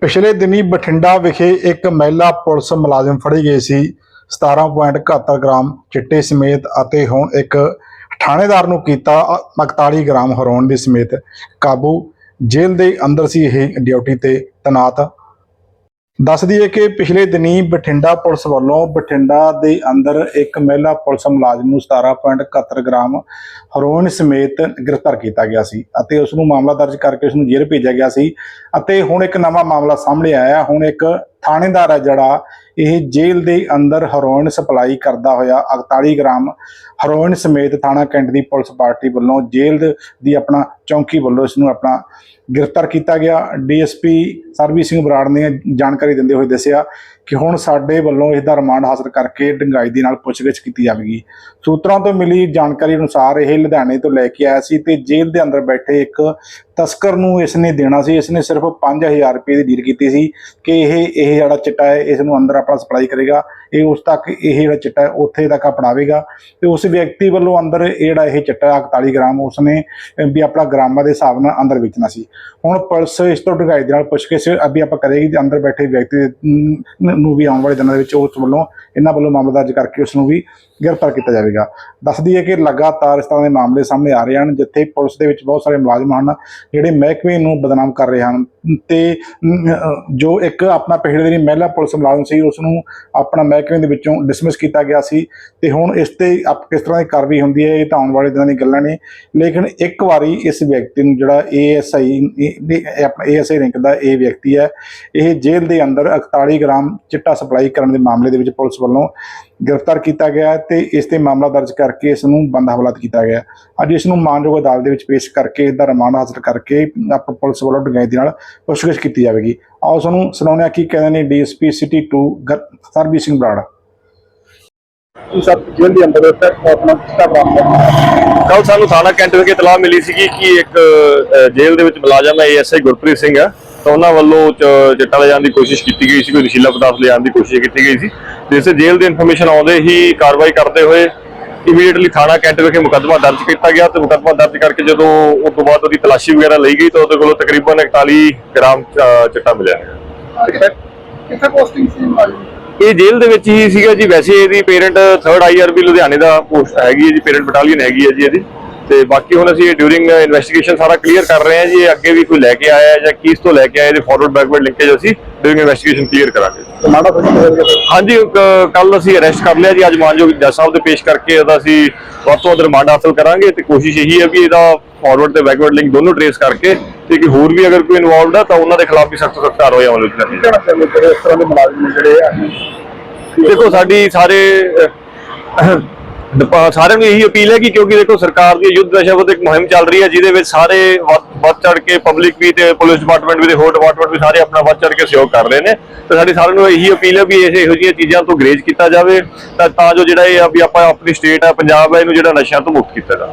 ਪਿਛਲੇ ਦਿਨੀ ਬਠਿੰਡਾ ਵਿਖੇ ਇੱਕ ਮਹਿਲਾ ਪੁਲਿਸ ਮੁਲਾਜ਼ਮ ਫੜੀ ਗਈ ਸੀ। 17.71 ਗ੍ਰਾਮ ਚਿੱਟੇ ਸਮੇਤ ਅਤੇ ਹੁਣ ਇੱਕ ਥਾਣੇਦਾਰ ਨੂੰ ਕੀਤਾ ਅ- 41 ਗ੍ਰਾਮ ਹਰੋਨ ਦੇ ਸਮੇਤ ਕਾਬੂ। ਜੇਲ੍ਹ ਦੇ ਅੰਦਰ ਸੀ ਇਹ ਡਿਊਟੀ ਤੇ ਤੈਨਾਤ ਦੱਸ ਦਈਏ ਕਿ ਪਿਛਲੇ ਦਿਨੀ ਬਠਿੰਡਾ ਪੁਲਿਸ ਵੱਲੋਂ ਬਠਿੰਡਾ ਦੇ ਅੰਦਰ ਇੱਕ ਮਹਿਲਾ ਪੁਲਿਸ ਮੁਲਾਜ਼ਮ ਨੂੰ 17.71 ਗ੍ਰਾਮ ਹੈਰੋਇਨ ਸਮੇਤ ਗ੍ਰਿਫਤਾਰ ਕੀਤਾ ਗਿਆ ਸੀ ਅਤੇ ਉਸ ਨੂੰ ਮਾਮਲਾ ਦਰਜ ਕਰਕੇ ਉਸ ਨੂੰ ਜੇਲ੍ਹ ਭੇਜਿਆ ਗਿਆ ਸੀ ਅਤੇ ਹੁਣ ਇੱਕ ਨਵਾਂ ਮਾਮਲਾ ਸਾਹਮਣੇ ਆਇਆ ਹੁਣ ਇੱਕ ਥਾਣੇਦਾਰ ਹੈ ਜਿਹੜਾ, ਇਹ ਜੇਲ੍ਹ ਦੇ ਅੰਦਰ ਹੈਰੋਇਨ ਸਪਲਾਈ ਕਰਦਾ ਹੋਇਆ 41 ਗ੍ਰਾਮ ਹੈਰੋਇਨ ਸਮੇਤ ਥਾਣਾ ਕੈਂਟ ਦੀ ਪੁਲਿਸ ਪਾਰਟੀ ਵੱਲੋਂ ਜੇਲ੍ਹ ਦੀ ਆਪਣਾ ਚੌਂਕੀ ਵੱਲੋਂ ਇਸ ਨੂੰ ਆਪਣਾ ਗ੍ਰਿਫਤਾਰ ਕੀਤਾ ਗਿਆ। ਡੀਐਸਪੀ ਸਰਬੀ ਸਿੰਘ ਬਰਾੜ ਨੇ ਜਾਣਕਾਰੀ ਦਿੰਦੇ ਹੋਏ ਦੱਸਿਆ ਕਿ ਹੁਣ ਸਾਡੇ ਵੱਲੋਂ ਇਸ ਦਾ ਰਿਮਾਂਡ ਹਾਸਲ ਕਰਕੇ ਡੰਗਾਈ ਦੇ ਨਾਲ ਪੁੱਛਗਿੱਛ ਕੀਤੀ ਜਾਵੇਗੀ। ਸੂਤਰਾਂ ਤੋਂ ਮਿਲੀ ਜਾਣਕਾਰੀ ਅਨੁਸਾਰ ਇਹ ਲੁਧਿਆਣੇ ਤੋਂ ਲੈ ਕੇ ਆਇਆ ਸੀ ਤੇ ਜੇਲ੍ਹ ਦੇ ਅੰਦਰ ਬੈਠੇ ਇੱਕ ਤਸਕਰ ਨੂੰ ਇਸ ਨੇ ਦੇਣਾ ਸੀ ਇਸ ਨੇ ਸਿਰਫ 5000 ਰੁਪਏ ਦੀ ਡੀਲ ਕੀਤੀ ਸੀ ਕਿ ਇਹ ਇਹ ਜਿਹੜਾ ਚਿੱਟਾ ਹੈ ਇਸ ਨੂੰ ਅੰਦਰ ਆਪਣਾ ਸਪਲਾਈ ਕਰੇਗਾ। ਇਹ ਉਸ ਤੱਕ ਇਹ ਜਿਹੜਾ ਚਿੱਟਾ ਹੈ ਉੱਥੇ ਤੱਕ ਅਪਣਾਵੇਗਾ। ਤੇ ਉਸ ਵਿਅਕਤੀ ਵੱਲੋਂ ਅੰਦਰ ਇਹ ਜਿਹੜਾ ਇਹ ਚਿੱਟਾ 41 ਗ੍ਰਾਮ ਉਸਨੇ ਅਹ, ਵੀ ਆਪਣਾ ਗ੍ਰਾਮਾਂ ਦੇ ਹਿਸਾਬ ਨਾਲ ਅੰਦਰ ਵੇਚਣਾ ਸੀ। ਹੁਣ ਪੁਲਿਸ ਇਸ ਤੋਂ ਢਗਾਈ ਦੇ ਨਾਲ ਪੁੱਛ ਕੇ ਅੱਗੇ ਆਪਾਂ ਕਰੇਗੀ ਤੇ ਅੰਦਰ ਬੈਠੇ ਵਿਅਕਤੀ ਨੂੰ ਵੀ ਆਉਣ ਵਾਲੇ ਦਿਨਾਂ ਦੇ ਵਿੱਚ ਉਸ ਵੱਲੋਂ ਇਹਨਾਂ ਵੱਲੋਂ ਮਾਮਲਾ ਦਰਜ ਕਰਕੇ ਉਸ ਨੂੰ ਵੀ ਗ੍ਰਿਫਤਾਰ ਕੀਤਾ ਜਾਵੇਗਾ। ਦੱਸਦੀ ਹੈ ਕਿ ਲਗਾਤਾਰ ਇਸ ਤਰ੍ਹਾਂ ਦੇ ਮਾਮਲੇ ਸਾਹਮਣੇ ਆ ਰਹੇ ਹਨ, ਜਿੱਥੇ ਪੁਲਿਸ ਦੇ ਵਿੱਚ ਬਹੁਤ ਸਾਰੇ ਮੁਲਾਜ਼ਮ ਹਨ, ਜਿਹੜੇ ਮਹਿਕਮੇ ਨੂੰ ਬਦਨਾਮ ਕਰ ਰਹੇ ਹਨ। ਤੇ ਜੋ ਇੱਕ ਆਪਣਾ ਪਿਛਲੇ ਦਿਨੀ ਮਹਿਲਾ ਪੁਲਿਸ ਮੁਲਾਜ਼ਮ ਸੀ, ਉਸ ਨੂੰ ਆਪਣਾ ਮਹਿਕਮੇ ਦੇ ਵਿੱਚੋਂ ਡਿਸਮਿਸ ਕੀਤਾ ਗਿਆ ਸੀ। ਤੇ ਹੁਣ ਇਸ ਤੇ ਆਪ ਕਿਸ ਤਰ੍ਹਾਂ ਦੀ ਕਾਰਵਾਈ ਹੁੰਦੀ ਹੈ, ਇਹ ਤਾਂ ਆਉਣ ਵਾਲੇ ਦਿਨਾਂ ਦੀ ਗੱਲਾਂ ਨੇ। ਲੇਕਿਨ ਇੱਕ ਵਾਰੀ ਇਸ ਵਿਅਕਤੀ ਨੂੰ ਜਿਹੜਾ ਏਐਸਆਈ ਆਪਣਾ ਏਐਸਆਈ ਰੈਂਕ ਦਾ ਇਹ ਵਿਅਕਤੀ ਹੈ, ਇਹ ਜੇਲ੍ਹ ਦੇ ਅੰਦਰ 41 ਗ੍ਰਾਮ ਚਿੱਟਾ ਸਪਲਾਈ ਕਰਨ ਦੇ ਮਾਮਲੇ ਦੇ ਵਿੱਚ ਪੁਲਿਸ ਵੱਲੋਂ ਗ੍ਰਿਫਤਾਰ ਕੀਤਾ ਗਿਆ ਤੇ ਇਸ ਤੇ ਮਾਮਲਾ ਦਰਜ ਕਰਕੇ ਇਸ ਨੂੰ ਬੰਦ ਹਵਾਲਾਤ ਕੀਤਾ ਗਿਆ। ਅੱਜ ਇਸ ਨੂੰ ਮਾਨਯੋਗ ਅਦਾਲਤ ਦੇ ਵਿੱਚ ਪੇਸ਼ ਕਰਕੇ ਇਸ ਦਾ ਰਿਮਾਂਡ ਹਾਸਲ ਕਰਕੇ ਆਪਾਂ ਪੁਲਿਸ ਵੱਲੋਂ ਡਗਾਈ ਦੇ ਨਾਲ ਪੁੱਛਗਿੱਛ ਕੀਤੀ ਜਾਵੇਗੀ। ਆਓ ਸਾਨੂੰ ਸੁਣਾਉਂਦੇ ਹਾਂ ਕੀ ਕਹਿੰਦੇ ਨੇ DSP city 2 Sarabjit Singh Brar. Sir ਜੇਲ੍ਹ ਦੇ ਅੰਦਰ ਆਪਣਾ ਚਿੱਟਾ ਬਰਾਮਦ ਕੱਲ ਸਾਨੂੰ ਥਾਣਾ ਕੈਂਟ ਵਿਖੇ ਇਤਲਾਹ ਮਿਲੀ ਸੀਗੀ ਕਿ ਇੱਕ ਜੇਲ੍ਹ ਦੇ ਵਿੱਚ ਮੁਲਾਜ਼ਮ ਹੈ ਏਐਸਆਈ ਗੁਰਪ੍ਰੀਤ ਸਿੰਘ ਹੈ। ਤਾਂ ਉਹਨਾਂ ਵੱਲੋਂ ਚਿੱਟਾ ਲੈ ਜਾਣ ਦੀ ਕੋਸ਼ਿਸ਼ ਕੀਤੀ ਗਈ ਸੀ ਕੋਈ ਨਸ਼ੀਲਾ ਪਦਾਰਥ ਲੈ ਜਾਣ ਦੀ ਕੋਸ਼ਿਸ਼ ਕੀਤੀ ਗਈ ਸੀ। ਜਿਸ ਤੇ ਜੇਲ੍ਹ ਦੀ ਇਨਫੋਰਮੇਸ਼ਨ ਆਉਂਦੇ ਹੀ ਕਾਰਵਾਈ ਕਰਦੇ ਹੋਏ ਇਮੀਡੀਏਟਲੀ ਥਾਣਾ ਕੈਂਟ ਵਿਖੇ ਮੁਕੱਦਮਾ ਦਰਜ ਕੀਤਾ ਗਿਆ ਤੇ ਮੁਕੱਦਮਾ ਦਰਜ ਕਰਕੇ ਜਦੋਂ ਉਸ ਤੋਂ ਬਾਅਦ ਉਹਦੀ ਤਲਾਸ਼ੀ ਵਗੈਰਾ ਲਈ ਗਈ ਤਾਂ ਉਹਦੇ ਕੋਲੋਂ ਤਕਰੀਬਨ 41 ਗ੍ਰਾਮ ਚਿੱਟਾ ਮਿਲਿਆ। ਕਿੱਥੇ ਪੋਸਟਿੰਗ ਸੀ ਇਹ ਜੇਲ੍ਹ ਦੇ ਵਿੱਚ ਹੀ ਸੀਗਾ ਜੀ। ਵੈਸੇ ਇਹਦੀ ਪੇਰੈਂਟ 3rd ਆਈਆਰਬੀ ਲੁਧਿਆਣੇ ਦਾ ਪੋਸਟ ਹੈਗੀ ਹੈ ਜੀ। ਪੇਰੈਂਟ ਬਟਾਲੀਅਨ ਹੈਗੀ ਹੈ ਜੀ ਇਹਦੀ। ਤੇ ਬਾਕੀ ਹੁਣ ਅਸੀਂ ਡਿਊਰਿੰਗ ਇਨਵੈਸਟੀਗੇਸ਼ਨ ਸਾਰਾ ਕਲੀਅਰ ਕਰ ਰਹੇ ਹਾਂ ਜੀ ਇਹ ਅੱਗੇ ਵੀ ਕੋਈ ਲੈ ਕੇ ਆਇਆ ਹੈ ਜਾਂ ਕਿਸ ਤੋਂ ਲੈ ਕੇ ਆਇਆ ਇਹਦੇ ਫਾਰਵਰਡ ਬੈਕਵਰਡ ਲਿੰਕੇਜ ਅਸੀਂ ਡਿਊਰਿੰਗ ਇਨਵੈਸਟੀਗੇਸ਼ਨ ਕਲੀਅਰ ਕਰਾਂਗੇ। ਹਾਂਜੀ ਕੱਲ ਅਸੀਂ ਅਰੈਸਟ ਕਰ ਲਿਆ ਜੀ ਅੱਜ ਮਾਨਯੋਗ ਜੱਜ ਸਾਹਿਬ ਦੇ ਪੇਸ਼ ਕਰਕੇ ਇਹਦਾ ਅਸੀਂ ਵੱਧ ਤੋਂ ਵੱਧ ਰਿਮਾਂਡ ਹਾਸਲ ਕਰਾਂਗੇ ਤੇ ਕੋਸ਼ਿਸ਼ ਇਹੀ ਹੈ ਵੀ ਇਹਦਾ ਫਾਰਵਰਡ ਤੇ ਬੈਕਵਰਡ ਲਿੰਕ ਦੋਨੋਂ ਟ੍ਰੇਸ ਕਰਕੇ ਤੇ ਕਿ ਹੋਰ ਵੀ ਅਗਰ ਕੋਈ ਇਨਵੋਲਵਡ ਹੈ ਤਾਂ ਉਹਨਾਂ ਦੇ ਖਿਲਾਫ ਵੀ ਸਖਤ ਸਖਤ ਕਾਰਵਾਈ ਅਮਲ ਵਿੱਚ ਕਰਨੀ ਕਹਿਣਾ ਚਾਹੁੰਦੇ ਜਿਹੜੇ ਇਸ ਤਰ੍ਹਾਂ ਦੇ ਮੁਲਾਜ਼ਮ ਜਿਹੜੇ ਆ? ਦੇਖੋ ਸਾਡੀ ਸਾਰੇ ਸਾਰਿਆਂ ਨੂੰ ਇਹੀ ਅਪੀਲ ਹੈ ਕਿ ਕਿਉਂਕਿ ਦੇਖੋ ਸਰਕਾਰ ਦੀ ਯੁੱਧ ਨਸ਼ਾ ਵਿਰੁੱਧ ਇੱਕ ਮੁਹਿੰਮ ਚੱਲ ਰਹੀ ਹੈ, ਜਿਹਦੇ ਵਿੱਚ ਸਾਰੇ ਵੱਧ- ਵੱਧ ਚੜ ਕੇ ਪਬਲਿਕ ਵੀ ਤੇ ਪੁਲਿਸ ਡਿਪਾਰਟਮੈਂਟ ਵੀ ਤੇ ਹੋਰ ਡਿਪਾਰਟਮੈਂਟ ਵੀ ਸਾਰੇ ਆਪਣਾ ਵੱਧ ਚੜ ਕੇ ਸਹਿਯੋਗ ਕਰ ਰਹੇ ਨੇ। ਤੇ ਸਾਡੀ ਸਾਰਿਆਂ ਨੂੰ ਇਹੀ ਅਪੀਲ ਹੈ ਵੀ ਇਹੋ ਜਿਹੀਆਂ ਚੀਜ਼ਾਂ ਤੋਂ ਗਰੇਜ ਕੀਤਾ ਜਾਵੇ, ਤਾਂ ਜੋ ਜਿਹੜਾ ਇਹ ਆ ਵੀ ਆਪਾਂ ਆਪਣੀ ਸਟੇਟ ਆ, ਪੰਜਾਬ ਹੈ ਇਹਨੂੰ ਜਿਹੜਾ ਨਸ਼ਿਆਂ ਤੋਂ ਮੁਕਤ ਕੀਤਾ ਜਾਵੇ।